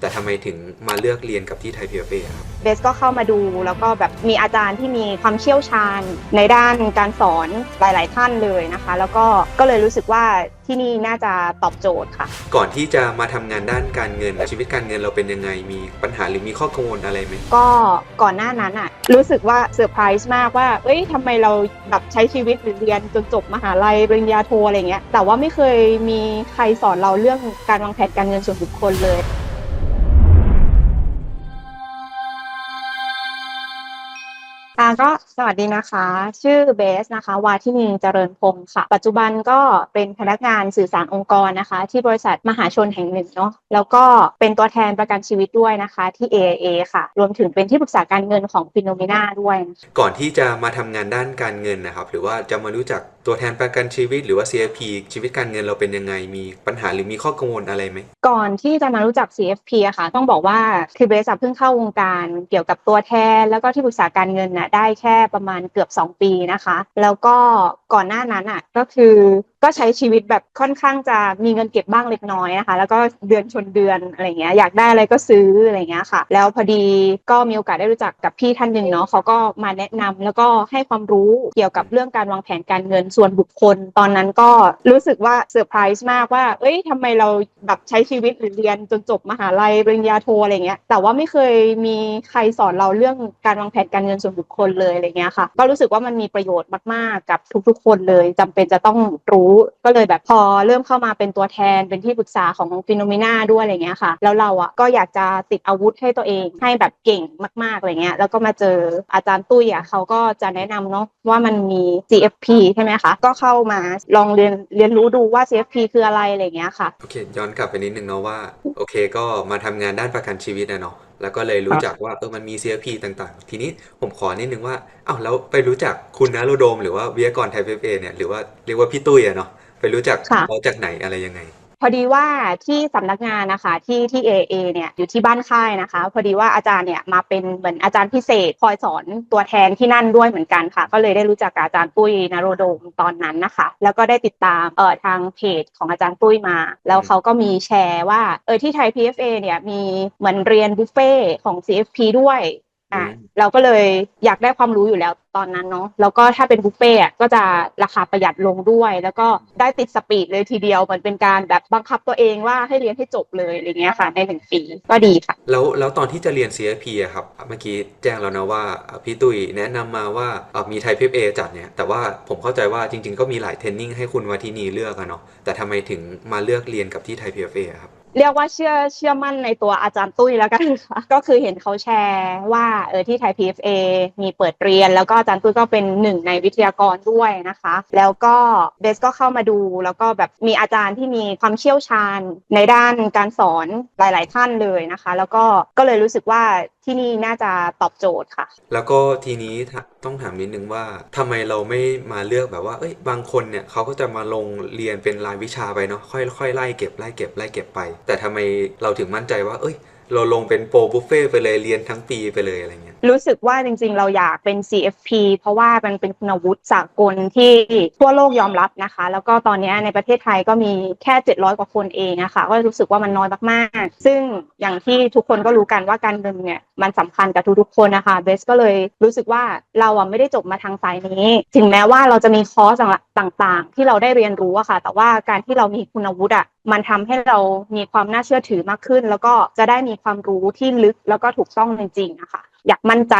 แต่ทำไมถึงมาเลือกเรียนกับที่ไทยพีเอครับ เบสก็เข้ามาดูแล้วก็แบบมีอาจารย์ที่มีความเชี่ยวชาญในด้านการสอนหลาย ๆ ท่านเลยนะคะ แล้วก็ก็เลยรู้สึกว่าที่นี่น่าจะตอบโจทย์ค่ะ ก่อนที่จะมาทำงานด้านการเงินชีวิตการเงินเราเป็นยังไงมีปัญหาหรือมีข้อกังวลอะไรไหม ก็ก่อนหน้านั้นอะรู้สึกว่าเซอร์ไพรส์มากว่า เอ้ยทำไมเราแบบใช้ชีวิตหรือเรียนจนจบมหาลัยปริญญาโทอะไรเงี้ยแต่ว่าไม่เคยมีใครสอนเราเรื่องการวางแผนการเงินส่วนบุคคลเลย ก็สวัสดีนะคะ ชื่อเบสนะคะ วาทินีเจริญพงศ์ค่ะ ปัจจุบันก็เป็นพนักงานสื่อสารองค์กรนะคะ ที่บริษัทมหาชนแห่งหนึ่งเนาะแล้วก็เป็นตัวแทนประกันชีวิตด้วยนะคะ ที่ AIA ค่ะ รวมถึงเป็นที่ปรึกษาการเงินของฟิโนเมนาด้วย ก่อนที่จะมาทำงานด้านการเงินนะครับ หรือว่าจะมารู้จักตัวแทนประกันชีวิตหรือว่า CFP ชีวิตการเงินเราเป็นยังไง มีปัญหาหรือมีข้อกังวลอะไรไหม ก่อนที่จะมารู้จัก CFP อะค่ะ ต้องบอกว่าคือเบสเพิ่งเข้าวงการเกี่ยวกับตัวแทน แล้วก็ที่ปรึกษาการเงินน่ะได้แค่ประมาณเกือบ 2 ปีนะคะ แล้วก็ก่อนหน้านั้นอะก็คือก็ใช้ชีวิตแบบค่อนข้างจะมีเงินเก็บบ้างเล็กน้อยนะคะ แล้วก็เดือนชนเดือนอะไรเงี้ยอยากได้อะไรก็ซื้ออะไรเงี้ยค่ะ แล้วพอดีก็มีโอกาสได้รู้จักกับพี่ท่านหนึ่งเนาะเขาก็มาแนะนำแล้วก็ให้ความรู้เกี่ยวกับเรื่องการวางแผนการเงินส่วนบุคคล ตอนนั้นก็รู้สึกว่าเซอร์ไพรส์มากว่า เอ้ยทำไมเราแบบใช้ชีวิตหรือเรียนจนจบมหาลัยปริญญาโทอะไรเงี้ย แต่ว่าไม่เคยมีใครสอนเราเรื่องการวางแผนการเงินส่วนบุคคลเลยอะไรเงี้ยค่ะ ก็รู้สึกว่ามันมีประโยชน์มากๆ กับทุกๆ คนเลยจำเป็นจะต้องรู้ก็เลยแบบพอเริ่มเข้ามาเป็นตัวแทนเป็นที่ปรึกษาของฟิโนเมนาด้วยอะไรเงี้ยค่ะ แล้วเราอะก็อยากจะติดอาวุธให้ตัวเองให้แบบเก่งมากๆอะไรเงี้ยแล้วก็มาเจออาจารย์ตุ้ยอะเขาก็จะแนะนำเนาะว่ามันมี CFP ใช่ไหมคะ ก็เข้ามาลองเรียนเรียนรู้ดูว่า CFP คืออะไรอะไรเงี้ยค่ะโอเคย้อนกลับไปนิดนึงเนาะว่าโอเค ก็มาทำงานด้านประกันชีวิตนะเนาะแล้วก็เลยรู้จักว่าเออมันมี CFP ต่างๆ ทีนี้ผมขอนิดนึงว่าอ้าวแล้วไปรู้จักคุณนรุโดม หรือว่าวิทยากรไทยเอฟเอเนี่ยหรือว่าเรียกว่าพี่ตุ้ยอะเนาะไปรู้จักค่ะเขาจากไหนอะไรยังไง พอดีว่าที่สำนักงานนะคะที่ที่ AA เนี่ยอยู่ที่บ้านค่ายนะคะ พอดีว่าอาจารย์เนี่ยมาเป็นเหมือนอาจารย์พิเศษคอยสอนตัวแทนที่นั่นด้วยเหมือนกันค่ะ ก็เลยได้รู้จักกับอาจารย์ปุ้ยนโรโดมตอนนั้นนะคะ แล้วก็ได้ติดตามเอ่อทางเพจของอาจารย์ปุ้ยมา แล้วเขาก็มีแชร์ว่าเออที่ไทย PFA เนี่ยมีเหมือนเรียนบุฟเฟ่ของ CFP ด้วย อะอืมเราก็เลยอยากได้ความรู้อยู่แล้วตอนนั้นเนาะแล้วก็ถ้าเป็นบุฟเฟ่ต์อะก็จะราคาประหยัดลงด้วย แล้วก็ได้ติดสปีดเลยทีเดียวเหมือนเป็นการแบบบังคับตัวเองว่าให้เรียนให้จบเลยอะไรเงี้ยค่ะในหนึ่งปีก็ดีค่ะ แล้วแล้วตอนที่จะเรียน CFP อะครับเมื่อกี้แจ้งแล้วนะว่าอะพี่ตุ้ยแนะนำมาว่าอะมีไทยพีเอจัดเนี่ยแต่ว่าผมเข้าใจว่าจริง ๆ ก็มีหลายเทรนนิ่งให้คุณวัทินีเลือกอะเนาะแต่ทำไมถึงมาเลือกเรียนกับที่ไทยพีเอครับ เรียกว่าเชื่อเชื่อมั่นในตัวอาจารย์ตุ้ยแล้วกันค่ะก็คือเห็นเขาแชร์ว่าเออที่ไทย PFA มีเปิดเรียน แล้วก็อาจารย์ตุ้ยก็เป็นหนึ่งในวิทยากรด้วยนะคะ แล้วก็เบสก็เข้ามาดู แล้วก็แบบมีอาจารย์ที่มีความเชี่ยวชาญในด้านการสอนหลาย ๆ ท่านเลยนะคะ แล้วก็ก็เลยรู้สึกว่าที่นี่น่าจะตอบโจทย์ค่ะ แล้วก็ทีนี้ต้องถามนิดนึงว่าทำไมเราไม่มาเลือกแบบว่า เอ้ย บางคนเนี่ยเขาก็จะมาลงเรียนเป็นรายวิชาไปเนาะค่อยๆไล่เก็บไล่เก็บไล่เก็บไป แต่ทำไมเราถึงมั่นใจว่า เอ้ย เราลงเป็นโปรบุฟเฟ่ไปเลยเรียนทั้งปีไปเลยอะไรเงี้ยรู้สึกว่าจริงๆ เราอยากเป็น CFP เพราะว่ามันเป็นคุณวุฒิสากลที่ทั่วโลกยอมรับนะคะ แล้วก็ตอนนี้ในประเทศไทยก็มีแค่ 700 กว่าคนเองอะค่ะก็รู้สึกว่ามันน้อยมากๆ ซึ่งอย่างที่ทุกคนก็รู้กันว่าการเงินเนี่ยมันสำคัญกับทุกๆคนนะคะเบสก็เลยรู้สึกว่าเราอะไม่ได้จบมาทางสายนี้ ถึงแม้ว่าเราจะมีคอร์สต่างๆ ที่เราได้เรียนรู้อะค่ะ แต่ว่าการที่เรามีคุณวุฒิอะมันทำให้เรามีความน่าเชื่อถือมากขึ้น แล้วก็จะได้มีความรู้ที่ลึกแล้วก็ถูกต้องจริงๆนะคะอยากมั่นใจ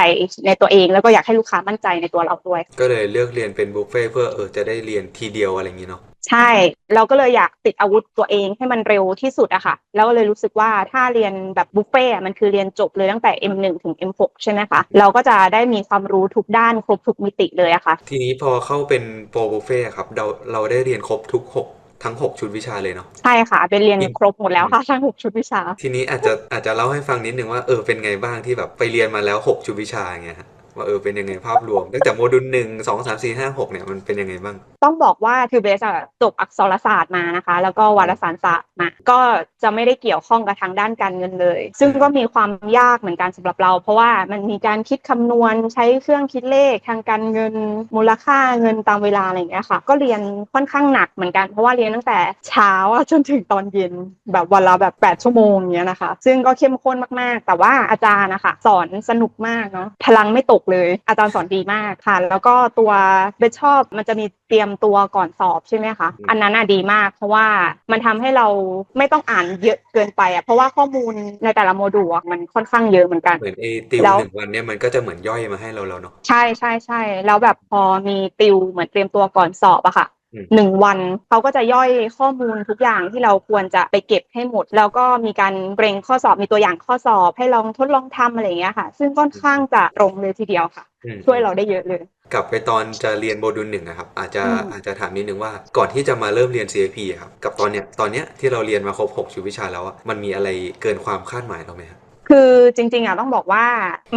ในตัวเองแล้วก็อยากให้ลูกค้ามั่นใจในตัวเราด้วย ก็เลยเลือกเรียนเป็นบุฟเฟ่ต์เพื่อเออจะได้เรียนทีเดียวอะไรอย่างงี้เนาะใช่ เราก็เลยอยากติดอาวุธตัวเองให้มันเร็วที่สุดอะค่ะ แล้วก็เลยรู้สึกว่าถ้าเรียนแบบบุฟเฟ่ต์อะมันคือเรียนจบเลยตั้งแต่ M1 ถึง M6 ใช่ไหมคะ เราก็จะได้มีความรู้ทุกด้านครบทุกมิติเลยอะค่ะ ทีนี้พอเข้าเป็นโปรบุฟเฟ่ต์อะครับเราเราได้เรียนครบทุกหก ทั้งหกชุดวิชาเลยเนาะใช่ค่ะ เป็นเรียนครบหมดแล้วค่ะทั้งหกชุดวิชา ทีนี้อาจจะอาจจะเล่าให้ฟังนิดนึงว่าเออเป็นไงบ้างที่แบบไปเรียนมาแล้วหกชุดวิชาอย่างเงี้ยฮะ ว่าเออเป็นยังไงภาพรวม ตั้งแต่โมดูลหนึ่งสองสามสี่ห้าหกเนี่ยมันเป็นยังไงบ้าง ต้องบอกว่าคือเบสจบอักษรศาสตร์มานะคะ แล้วก็วารสารศาสตร์มาก็จะไม่ได้เกี่ยวข้องกับทางด้านการเงินเลย ซึ่งก็มีความยากเหมือนกันสำหรับเรา เพราะว่ามันมีการคิดคำนวณใช้เครื่องคิดเลขทางการเงินมูลค่าเงินตามเวลาอะไรอย่างเงี้ยค่ะ ก็เรียนค่อนข้างหนักเหมือนกันเพราะว่าเรียนตั้งแต่เช้าจนถึงตอนเย็นแบบวันละแบบ 8 ชั่วโมงอย่างเงี้ยนะคะ ซึ่งก็เข้มข้นมากๆ แต่ว่าอาจารย์นะคะสอนสนุกมากเนาะพลังไม่ตกเลย อาจารย์สอนดีมากค่ะ แล้วก็ตัวเบสชอบมันจะมีเตรียมตัวก่อนสอบใช่ไหมคะอืมอันนั้นอะดีมาก เพราะว่ามันทำให้เราไม่ต้องอ่านเยอะเกินไปอะ เพราะว่าข้อมูลในแต่ละโมดูลอะมันค่อนข้างเยอะเหมือนกัน เหมือนไอ้ติวแล้วหนึ่งวันเนี่ยมันก็จะเหมือนย่อยมาให้เราแล้วเนาะ ใช่ใช่ใช่แล้วแบบพอมีติวเหมือนเตรียมตัวก่อนสอบอะค่ะอืม หนึ่งวันเขาก็จะย่อยข้อมูลทุกอย่างที่เราควรจะไปเก็บให้หมด แล้วก็มีการเบรงข้อสอบมีตัวอย่างข้อสอบให้ลองทดลองทำอะไรอย่างเงี้ยค่ะ ซึ่งค่อนข้างจะตรงเลยทีเดียวค่ะอืมช่วยเราได้เยอะเลย กลับไปตอนจะเรียนโมดูลหนึ่งนะครับ อาจจะอืมอาจจะถามนิดนึงว่าก่อนที่จะมาเริ่มเรียน CFP อะครับกับตอนเนี้ยตอนเนี้ยที่เราเรียนมาครบ6ชีวิตวิชาแล้วอะมันมีอะไรเกินความคาดหมายเราไหมครับ คือจริงๆอะต้องบอกว่า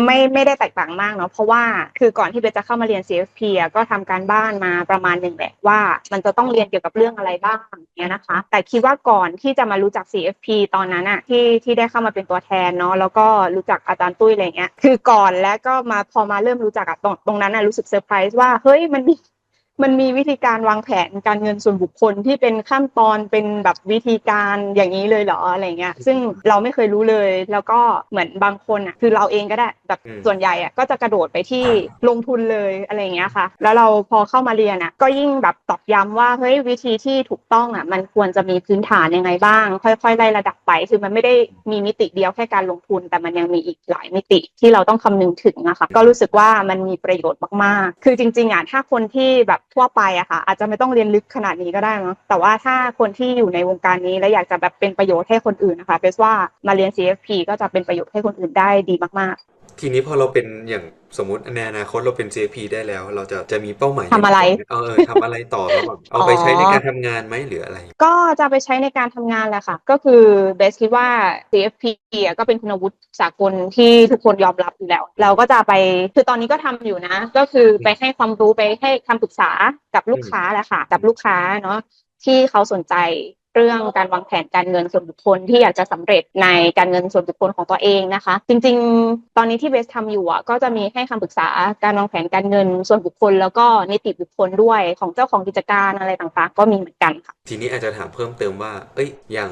ไม่ไม่ได้แตกต่างมากเนาะเพราะว่าคือก่อนที่เบสจะเข้ามาเรียน CFP อะก็ทำการบ้านมาประมาณหนึ่งแหละว่า มันจะต้องเรียนเกี่ยวกับเรื่องอะไรบ้างเงี้ยนะคะ แต่คิดว่าก่อนที่จะมารู้จัก CFP ตอนนั้นอะที่ที่ได้เข้ามาเป็นตัวแทนเนาะแล้วก็รู้จักอาจารย์ตุ้ยอะไรเงี้ยคือก่อนแล้วก็มาพอมาเริ่มรู้จักอะตรงตรงนั้นอะรู้สึกเซอร์ไพรส์ว่าเฮ้ยมันมี มันมีวิธีการวางแผนการเงินส่วนบุคคลที่เป็นขั้นตอนเป็นแบบวิธีการอย่างนี้เลยเหรออะไรเงี้ย ซึ่งเราไม่เคยรู้เลย แล้วก็เหมือนบางคนอะคือเราเองก็ได้แบบอืมส่วนใหญ่อะก็จะกระโดดไปที่ลงทุนเลยอะไรเงี้ยค่ะ แล้วเราพอเข้ามาเรียนอะก็ยิ่งแบบตอกย้ำว่าเฮ้ยวิธีที่ถูกต้องอะมันควรจะมีพื้นฐานยังไงบ้าง ค่อยๆไล่ระดับไป คือมันไม่ได้มีมิติเดียวแค่การลงทุน แต่มันยังมีอีกหลายมิติที่เราต้องคำนึงถึงนะคะก็รู้สึกว่ามันมีประโยชน์มากๆ คือจริงๆอะถ้าคนที่แบบ ทั่วไปอะค่ะ อาจจะไม่ต้องเรียนลึกขนาดนี้ก็ได้เนะแต่ว่าถ้าคนที่อยู่ในวงการนี้และอยากจะแบบเป็นประโยชน์ให้คนอื่นนะคะเบสว่ามาเรียน CFP ก็จะเป็นประโยชน์ให้คนอื่นได้ดีมาก ทีนี้พอเราเป็นอย่างสมมติในอนาคตเราเป็น CFP ได้แล้ว เราจะจะมีเป้าหมายทำอะไรเออทำอะไรต่อแล้วแบบเอาไปใช้ในการทำงานไหมหรืออะไรๆก็จะไปใช้ในการทำงานแหละค่ะ ก็คือเบสคิดว่า CFP อะก็เป็นคุณวุฒิสากลที่ทุกคนยอมรับอยู่แล้ว เราก็จะไปคือตอนนี้ก็ทำอยู่นะ ก็คือไปให้ความรู้ไปให้คำปรึกษากับลูกค้าแหละค่ะ กับลูกค้าเนาะที่เขาสนใจ เรื่องการวางแผนการเงินส่วนบุคคลที่อยากจะสำเร็จในการเงินส่วนบุคคลของตัวเองนะคะ จริง ๆ ตอนนี้ที่เบสทำอยู่อะก็จะมีให้คำปรึกษาการวางแผนการเงินส่วนบุคคล แล้วก็นิติบุคคลด้วยของเจ้าของกิจการอะไรต่างๆ ก็มีเหมือนกันค่ะทีนี้อาจจะถามเพิ่มเติมว่า เอ้ย อย่าง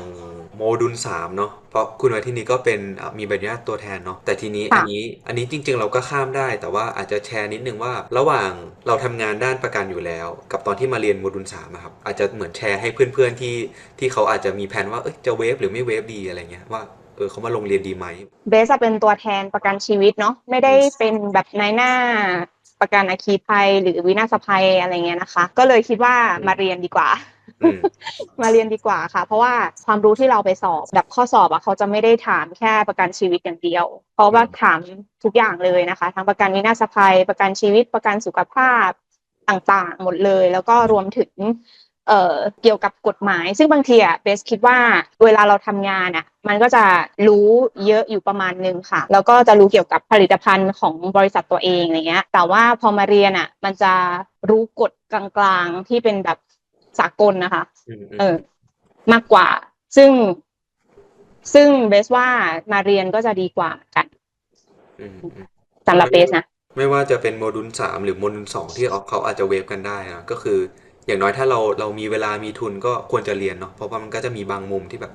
โมดูลสามเนาะ เพราะคุณมาที่นี่ก็เป็นอะมีใบอนุญาตตัวแทนเนาะ แต่ทีนี้ค่ะอันนี้ อันนี้จริง ๆ เราก็ข้ามได้ แต่ว่าอาจจะแชร์นิดนึงว่า ระหว่างเราทำงานด้านประกันอยู่แล้ว กับตอนที่มาเรียนโมดูลสามอะครับ อาจจะเหมือนแชร์ให้เพื่อนๆที่ที่เขาอาจจะมีแผนว่า เอ้ย จะเวฟหรือไม่เวฟดีอะไรเงี้ยว่าเออเขามาลงเรียนดีไหม เบสจะเป็นตัวแทนประกันชีวิตเนาะ ไม่ได้เป็นแบบนายหน้าประกันอัคคีภัยหรือวินาศภัยอะไรเงี้ยนะคะ ก็เลยคิดว่ามาเรียนดีกว่าอื มาเรียนดีกว่าค่ะ เพราะว่าความรู้ที่เราไปสอบแบบข้อสอบอะเขาจะไม่ได้ถามแค่ประกันชีวิตอย่างเดียว เพราะว่าถามทุกอย่างเลยนะคะ ทั้งประกันวินาศภัย ประกันชีวิตประกันสุขภาพต่างๆ หมดเลย แล้วก็รวมถึงเอ่อเกี่ยวกับกฎหมาย ซึ่งบางทีอะเบสคิดว่าเวลาเราทำงานอะมันก็จะรู้เยอะอยู่ประมาณนึงค่ะ แล้วก็จะรู้เกี่ยวกับผลิตภัณฑ์ของบริษัทตัวเองอะไรเงี้ย แต่ว่าพอมาเรียนอะมันจะรู้กฎกลางๆที่เป็นแบบ สากลนะคะอืมอืมเออ มากกว่า ซึ่งซึ่งเบสว่ามาเรียนก็จะดีกว่ากันอืมอืมสำหรับเบสนะ ไม่ว่าจะเป็นโมดูลสามหรือโมดูลสองที่เขาอาจจะเวฟกันได้นะก็คือ อย่างน้อยถ้าเราเรามีเวลามีทุนก็ควรจะเรียนเนาะเพราะว่ามันก็จะมีบางมุมที่แบบ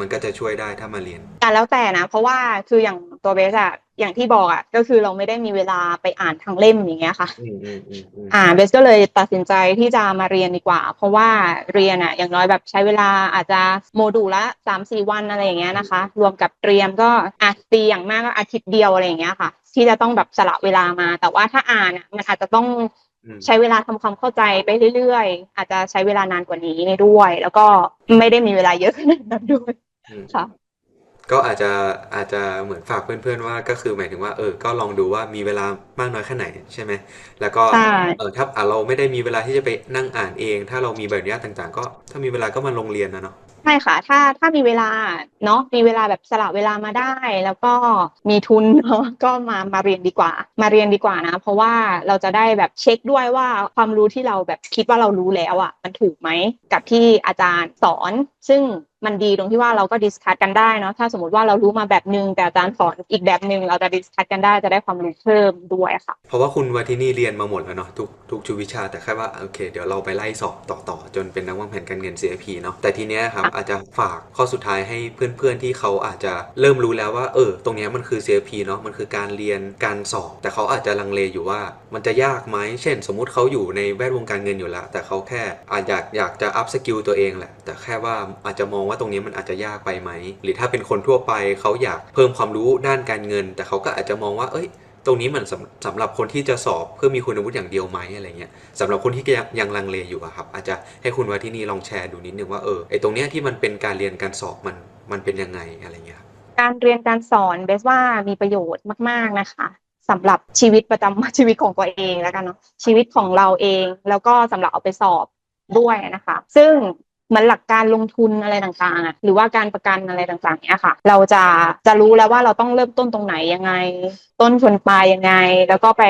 มันก็จะช่วยได้ถ้ามาเรียน แต่แล้วแต่นะ เพราะว่าคืออย่างตัวเบสอะอย่างที่บอกอะก็คือเราไม่ได้มีเวลาไปอ่านทางเล่มอย่างเงี้ยค่ะ อืมอืมอืมอืมอ่าเบสก็เลยตัดสินใจที่จะมาเรียนดีกว่า เพราะว่าเรียนอะอย่างน้อยแบบใช้เวลาอาจจะโมดูลละสามสี่วันอะไรอย่างเงี้ยนะคะ รวมกับเตรียมก็อาจตีอย่างมากก็อาทิตย์เดียวอะไรอย่างเงี้ยค่ะ ที่จะต้องแบบสละเวลามา แต่ว่าถ้าอ่านอะมันอาจจะต้องอืม ใช้เวลาทำความเข้าใจไปเรื่อยๆ อาจจะใช้เวลานานกว่านี้ด้วย แล้วก็ไม่ได้มีเวลาเยอะขนาดนั้นด้วยอืมค่ะก็อาจจะอาจจะเหมือนฝากเพื่อนๆว่าก็คือหมายถึงว่าเออก็ลองดูว่ามีเวลามากน้อยแค่ไหนใช่ไหมแล้วก็ใช่เออถ้าอะเราไม่ได้มีเวลาที่จะไปนั่งอ่านเอง ถ้าเรามีใบอนุญาตต่างๆ ก็ถ้ามีเวลาก็มาลงเรียนนะเนาะ ใช่ค่ะ ถ้าถ้ามีเวลาเนาะมีเวลาแบบสละเวลามาได้ แล้วก็มีทุนเนาะก็มามาเรียนดีกว่า มาเรียนดีกว่านะ เพราะว่าเราจะได้แบบเช็คด้วยว่าความรู้ที่เราแบบคิดว่าเรารู้แล้วอะ มันถูกไหมกับที่อาจารย์สอน ซึ่งมันดีตรงที่ว่าเราก็ดิสคัทกันได้เนาะถ้าสมมติว่าเรารู้มาแบบนึง แต่อาจารย์สอนอีกแบบนึง เราจะดิสคัทกันได้จะได้ความรู้เพิ่มด้วยค่ะเพราะว่าคุณวาทินี่เรียนมาหมดแล้วเนาะทุกทุกชุดวิชาแต่แค่ว่าโอเค เดี๋ยวเราไปไล่สอบต่อต่อจนเป็นนักวางแผนการเงิน CFP เนาะแต่ทีเนี้ยครับค่ะอาจจะฝากข้อสุดท้ายให้เพื่อนๆที่เขาอาจจะเริ่มรู้แล้วว่าเออตรงเนี้ยมันคือ CFP เนาะมันคือการเรียนการสอบแต่เขาอาจจะลังเลอยู่ว่ามันจะยากไหมเช่น สมมุติเขาอยู่ในแวดวงการเงินอยู่แล้วแต่เขาแค่อาจอยากอยากจะอัพสกิลตัวเองแหละแต่แค่ว่าอาจจะมองว่าตรงนี้มันอาจจะยากไปไหม หรือถ้าเป็นคนทั่วไปเขาอยากเพิ่มความรู้ด้านการเงิน แต่เขาก็อาจจะมองว่า เอ้ย ตรงนี้มันสำสำหรับคนที่จะสอบเพื่อมีคุณวุฒิอย่างเดียวไหมอะไรเงี้ยสำหรับคนที่ยังยังลังเลอยู่อะครับ อาจจะให้คุณวาที่นี่ลองแชร์ดูนิดนึงว่าเออไอตรงเนี้ยที่มันเป็นการเรียนการสอบมันมันเป็นยังไงอะไรเงี้ยการเรียนการสอนเบสว่ามีประโยชน์มากๆนะคะสำหรับชีวิตประจำชีวิตของตัวเองแล้วกันเนาะชีวิตของเราเองแล้วก็สำหรับเอาไปสอบด้วยนะคะ ซึ่ง เหมือนหลักการลงทุนอะไรต่างๆหรือว่าการประกันอะไรต่างๆเนี้ยค่ะ เราจะจะรู้แล้วว่าเราต้องเริ่มต้นตรงไหนยังไง ต้นทุนปลายยังไง แล้วก็ไป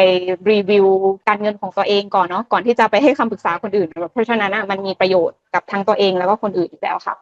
รีวิวการเงินของตัวเองก่อนเนาะก่อนที่จะไปให้คำปรึกษาคนอื่น เพราะฉะนั้นอะมันมีประโยชน์กับทั้งตัวเองแล้วก็คนอื่นอยู่แล้วค่ะ